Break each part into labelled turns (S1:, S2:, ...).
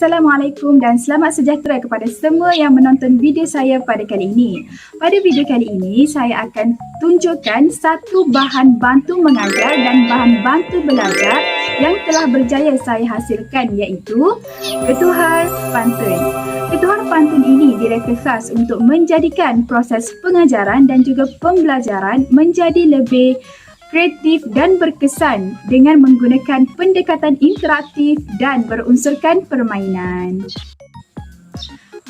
S1: Assalamualaikum dan selamat sejahtera kepada semua yang menonton video saya pada kali ini. Pada video kali ini, saya akan tunjukkan satu bahan bantu mengajar dan bahan bantu belajar yang telah berjaya saya hasilkan iaitu Ketuhar Pantun. Ketuhar Pantun ini direka khas untuk menjadikan proses pengajaran dan juga pembelajaran menjadi lebih kreatif dan berkesan dengan menggunakan pendekatan interaktif dan berunsurkan permainan.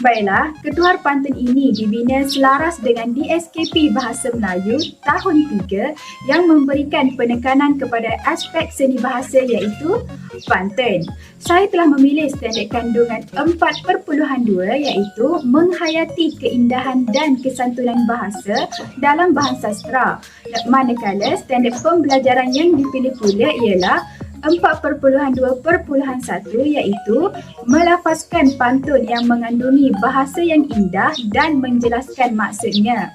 S1: Baiklah, Ketuhar Pantun ini dibina selaras dengan DSKP Bahasa Melayu tahun 3 yang memberikan penekanan kepada aspek seni bahasa iaitu pantun. Saya telah memilih standard kandungan 4.2 iaitu menghayati keindahan dan kesantunan bahasa dalam bahasa sastra. Manakala standard pembelajaran yang dipilih pula ialah 4.2.1 iaitu melafazkan pantun yang mengandungi bahasa yang indah dan menjelaskan maksudnya.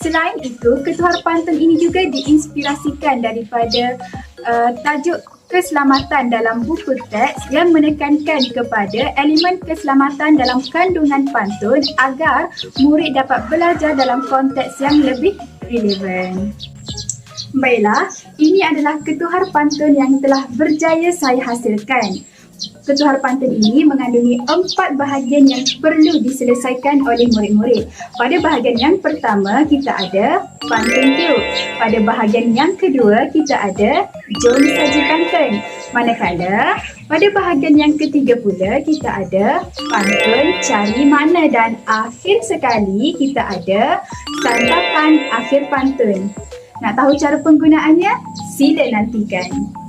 S1: Selain itu, ketuhar pantun ini juga diinspirasikan daripada uh, tajuk keselamatan dalam buku teks yang menekankan kepada elemen keselamatan dalam kandungan pantun agar murid dapat belajar dalam konteks yang lebih relevan. Baiklah, ini adalah ketuhar pantun yang telah berjaya saya hasilkan. Ketuhar pantun ini mengandungi empat bahagian yang perlu diselesaikan oleh murid-murid. Pada bahagian yang pertama, kita ada pantun tiup. Pada bahagian yang kedua, kita ada jom saji pantun. Manakala, pada bahagian yang ketiga pula, kita ada pantun cari mana dan akhir sekali, kita ada santapan akhir pantun. Nak tahu cara penggunaannya? Sila nantikan.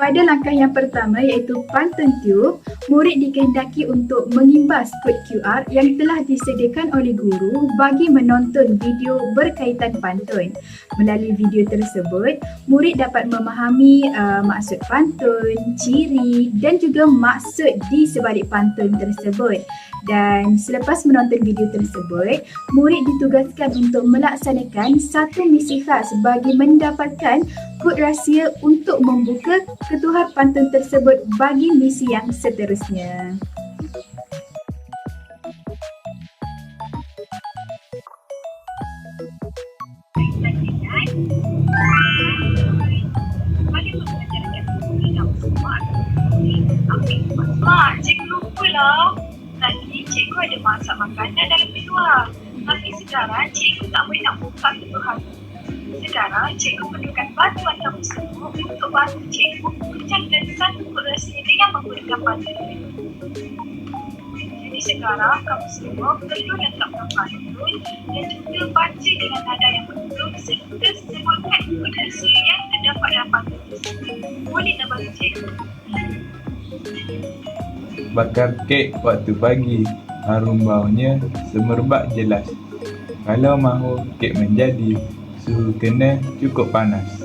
S1: Pada langkah yang pertama iaitu pantun tube, murid dikehendaki untuk mengimbas kod QR yang telah disediakan oleh guru bagi menonton video berkaitan pantun. Melalui video tersebut, murid dapat memahami uh, maksud pantun, ciri dan juga maksud di sebalik pantun tersebut. Dan selepas menonton video tersebut, murid ditugaskan untuk melaksanakan satu misi khas bagi mendapatkan kod rahsia untuk membuka ketuhar pantun tersebut bagi misi yang seterusnya.
S2: Cikgu ada masak makanan dalam keluar. Tapi sekarang cikgu tak boleh nak buka keluar. Sekarang cikgu perlukan bantuan kamu semua untuk bantu cikgu mencatat satu kurasi yang menggunakan pantun. Jadi sekarang kamu semua perlu letakkan pantun dan juga baca dengan nada yang betul serta sebutkan kurasi yang terdapat dalam pantun. Boleh tak bantu cikgu?
S3: bakar kek waktu pagi. Harum baunya semerbak jelas. Kalau mahu kek menjadi, suhu kena cukup panas.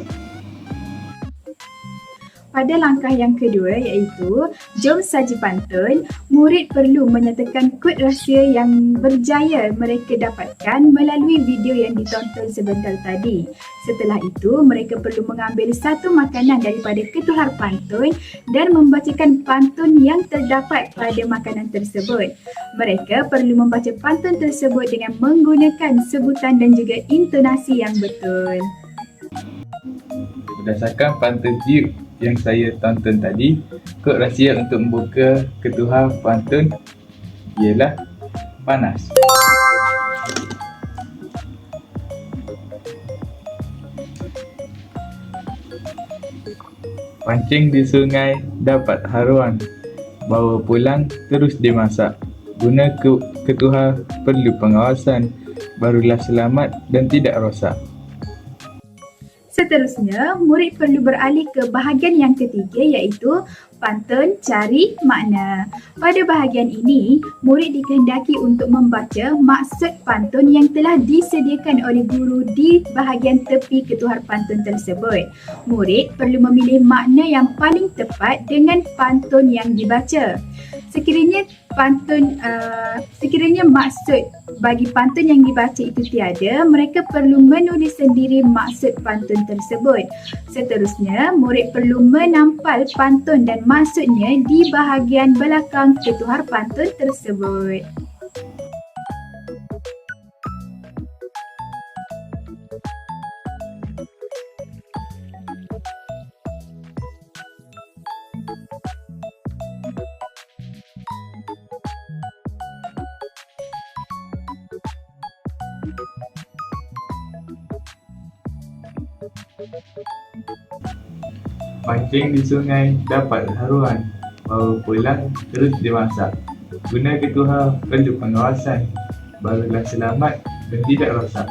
S1: Pada langkah yang kedua iaitu jom saji pantun, murid perlu menyatakan kod rahsia yang berjaya mereka dapatkan melalui video yang ditonton sebentar tadi. Setelah itu, mereka perlu mengambil satu makanan daripada ketuhar pantun dan membacakan pantun yang terdapat pada makanan tersebut. Mereka perlu membaca pantun tersebut dengan menggunakan sebutan dan juga intonasi yang betul.
S3: Berdasarkan pantun tiup yang saya tonton tadi, kod rahsia untuk membuka ketuhar pantun ialah panas. Pancing di sungai dapat haruan. Bawa pulang terus dimasak. Guna ke ketuhar perlu pengawasan. Barulah selamat dan tidak rosak.
S1: Seterusnya, murid perlu beralih ke bahagian yang ketiga iaitu pantun cari makna. Pada bahagian ini, murid dikehendaki untuk membaca maksud pantun yang telah disediakan oleh guru di bahagian tepi ketuhar pantun tersebut. Murid perlu memilih makna yang paling tepat dengan pantun yang dibaca. Sekiranya pantun uh, sekiranya maksud bagi pantun yang dibaca itu tiada, mereka perlu menulis sendiri maksud pantun tersebut. Seterusnya, murid perlu menampal pantun dan maksudnya di bahagian belakang ketuhar pantun tersebut.
S3: Pancing di sungai dapat haruan. Bawa pulang terus dimasak. Guna ketuha perlu pengawasan. Barulah selamat dan tidak rosak.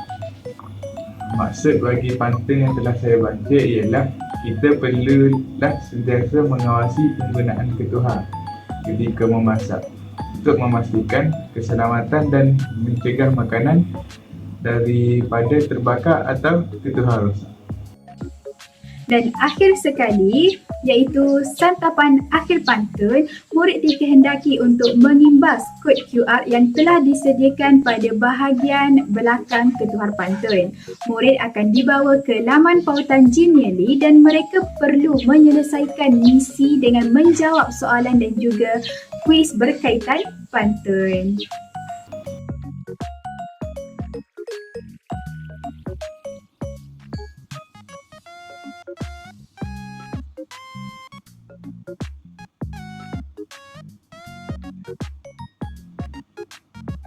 S3: Maksud bagi pantun yang telah saya baca ialah kita perlulah sentiasa mengawasi penggunaan ketuha ketika memasak untuk memastikan keselamatan dan mencegah makanan daripada terbakar atau ketuha rosak.
S1: Dan akhir sekali, iaitu santapan akhir pantun, murid dikehendaki untuk mengimbas kod QR yang telah disediakan pada bahagian belakang ketuhar pantun. Murid akan dibawa ke laman pautan Genially dan mereka perlu menyelesaikan misi dengan menjawab soalan dan juga kuis berkaitan pantun.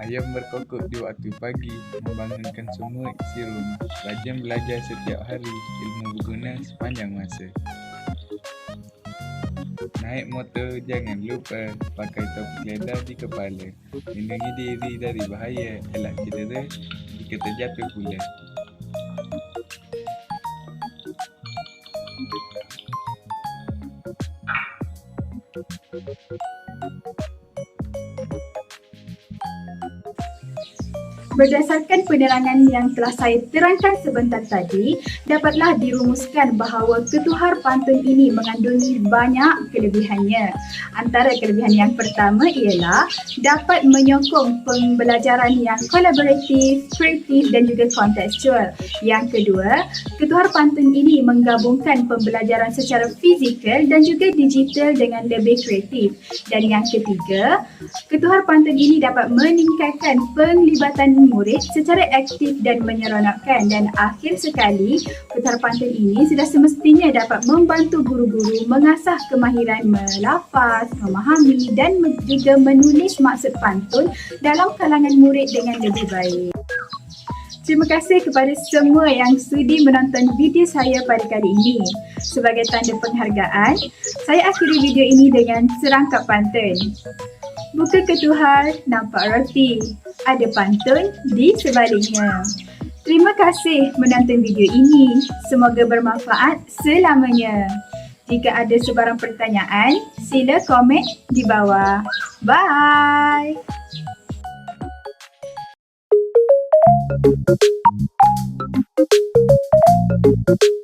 S3: Ayam berkokok di waktu pagi membangunkan semua isi rumah. Rajin belajar setiap hari, ilmu berguna sepanjang masa. Naik motor jangan lupa pakai topi leather di kepala. Lindungi diri dari bahaya, elak cedera jika terjatuh pula.
S1: Berdasarkan penerangan yang telah saya terangkan sebentar tadi, dapatlah dirumuskan bahawa ketuhar pantun ini mengandungi banyak kelebihannya. Antara kelebihan yang pertama ialah dapat menyokong pembelajaran yang kolaboratif, kreatif dan juga kontekstual. Yang kedua, ketuhar pantun ini menggabungkan pembelajaran secara fizikal dan juga digital dengan lebih kreatif. Dan yang ketiga, ketuhar pantun ini dapat meningkatkan penglibatan murid secara aktif dan menyeronokkan dan akhir sekali ketuhar pantun ini sudah semestinya dapat membantu guru-guru mengasah kemahiran melafaz, memahami dan juga menulis maksud pantun dalam kalangan murid dengan lebih baik. Terima kasih kepada semua yang sudi menonton video saya pada kali ini. Sebagai tanda penghargaan, saya akhiri video ini dengan serangkap pantun. Muka ketuhar nampak roti. Ada pantun di sebaliknya. Terima kasih menonton video ini. Semoga bermanfaat selamanya. Jika ada sebarang pertanyaan, sila komen di bawah. Bye! Thank you.